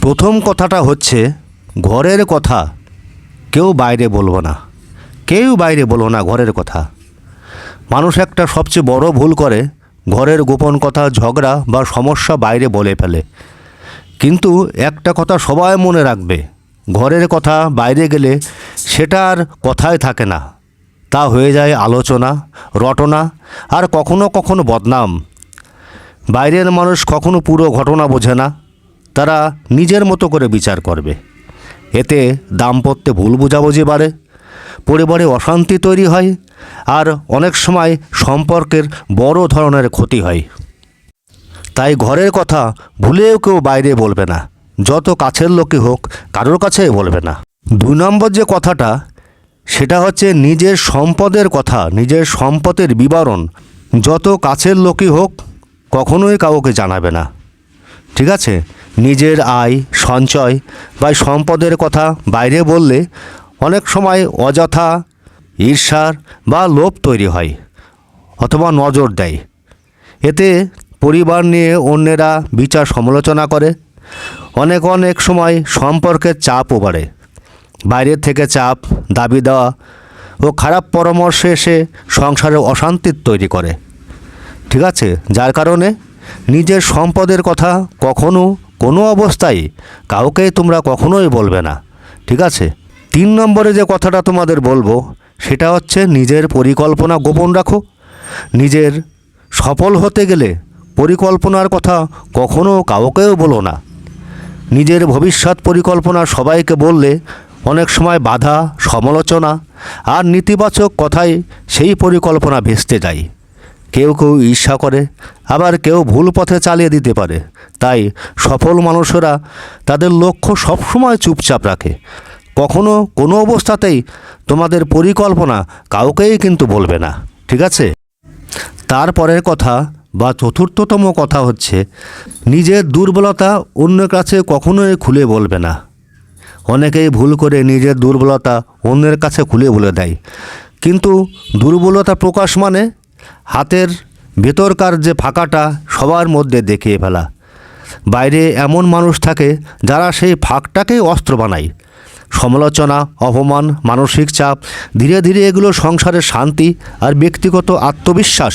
প্রথম কথাটা হচ্ছে, ঘরের কথা। কেউ বাইরে বলব না। কেউ বাইরে বলব না ঘরের কথা। মানুষ একটা সবচেয়ে বড় ভুল করে, ঘরের গোপন কথা, ঝগড়া বা সমস্যা বাইরে বলে ফেলে। কিন্তু একটা কথা সবাই মনে রাখবে, ঘরের কথা বাইরে গেলে সেটা আর কথায় থাকে না। তা হয়ে যায় আলোচনা, রটনা আর কখনো কখনো বদনাম। বাইরের মানুষ কখনো পুরো ঘটনা বোঝে না। তারা নিজের মতো করে বিচার করবে। এতে দাম্পত্যে ভুল বোঝাবুঝি বাড়ে, পরিবারে অশান্তি তৈরি হয়, আর অনেক সময় সম্পর্কের বড় ধরনের ক্ষতি হয়। তাই ঘরের কথা ভুলেও কেউ বাইরে বলবে না, যত কাছের লোকই হোক, কারোর কাছেই বলবে না। দুই নম্বর যে কথাটা, সেটা হচ্ছে নিজের সম্পদের কথা, নিজের সম্পদের বিবরণ। যত কাছের লোকই হোক, কখনোই কাউকে জানাবে না। ঠিক আছে? নিজের আয়, সঞ্চয় বা সম্পদের কথা বাইরে বললে অনেক সময় অযথা, ঈর্ষার বা লোভ তৈরি হয় অথবা নজর দেয়। এতে পরিবার নিয়ে অন্যেরা বিচার সমালোচনা করে। অনেক অনেক সময় সম্পর্কের চাপও বাড়ে। বাইরের থেকে চাপ, দাবি দেওয়া ও খারাপ পরামর্শ এসে সংসারে অশান্তির তৈরি করে। ঠিক আছে? যার কারণে নিজের সম্পদের কথা কখনো কোনো অবস্থায় কাউকে তোমরা কখনোই বলবে না, ঠিক আছে? তিন নম্বরে যে কথাটা তোমাদের বলব, সেটা হচ্ছে নিজের পরিকল্পনা গোপন রাখো। নিজের সফল হতে গেলে পরিকল্পনার কথা কখনো কাউকেও বলো না। নিজের ভবিষ্যৎ পরিকল্পনা সবাইকে বললে অনেক সময় বাধা, সমালোচনা আর নেতিবাচক কথায় সেই পরিকল্পনা ভেস্তে যায়। কেউ কেউ ঈর্ষা করে, আবার কেউ ভুল পথে চালিয়ে দিতে পারে। তাই সফল মানুষেরা তাদের লক্ষ্য সবসময় চুপচাপ রাখে। কখনো কোনো অবস্থাতেই তোমাদের পরিকল্পনা কাউকেই কিন্তু বলবে না, ঠিক আছে? তারপরের কথা বা চতুর্থতম কথা হচ্ছে, নিজের দুর্বলতা অন্যের কাছে কখনোই খুলে বলবে না। অনেকেই ভুল করে নিজের দুর্বলতা অন্যের কাছে খুলে বলে দেয়। কিন্তু দুর্বলতা প্রকাশ মানে হাতের ভেতরকার যে ফাঁকাটা সবার মধ্যে দেখিয়ে ফেলা। বাইরে এমন মানুষ থাকে যারা সেই ফাঁকটাকেই অস্ত্র বানায়। সমালোচনা, অপমান, মানসিক চাপ, ধীরে ধীরে এগুলো সংসারের শান্তি আর ব্যক্তিগত আত্মবিশ্বাস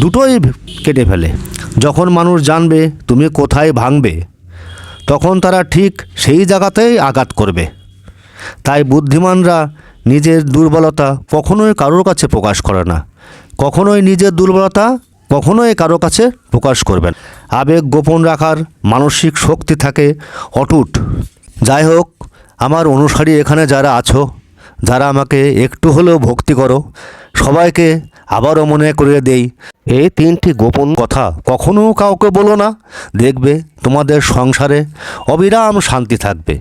দুটোই কেটে ফেলে। যখন মানুষ জানবে তুমি কোথায় ভাঙবে, তখন তারা ঠিক সেই জায়গাতেই আঘাত করবে। তাই বুদ্ধিমানরা নিজের দুর্বলতা কখনোই কারোর কাছে প্রকাশ করে না। কখনোই নিজের দুর্বলতা কখনোই কারও কাছে প্রকাশ করবেন। আবেগ গোপন রাখার মানসিক শক্তি থাকে, অটুট। যাই হোক, আমার অনুসারী এখানে যারা আছো, যারা আমাকে একটু হলেও ভক্তি করো, সবাইকে আবারও মনে করিয়ে দেই এই তিনটি গোপন কথা কখনো কাউকে বলো না। দেখবে তোমাদের সংসারে অবিরাম শান্তি থাকবে।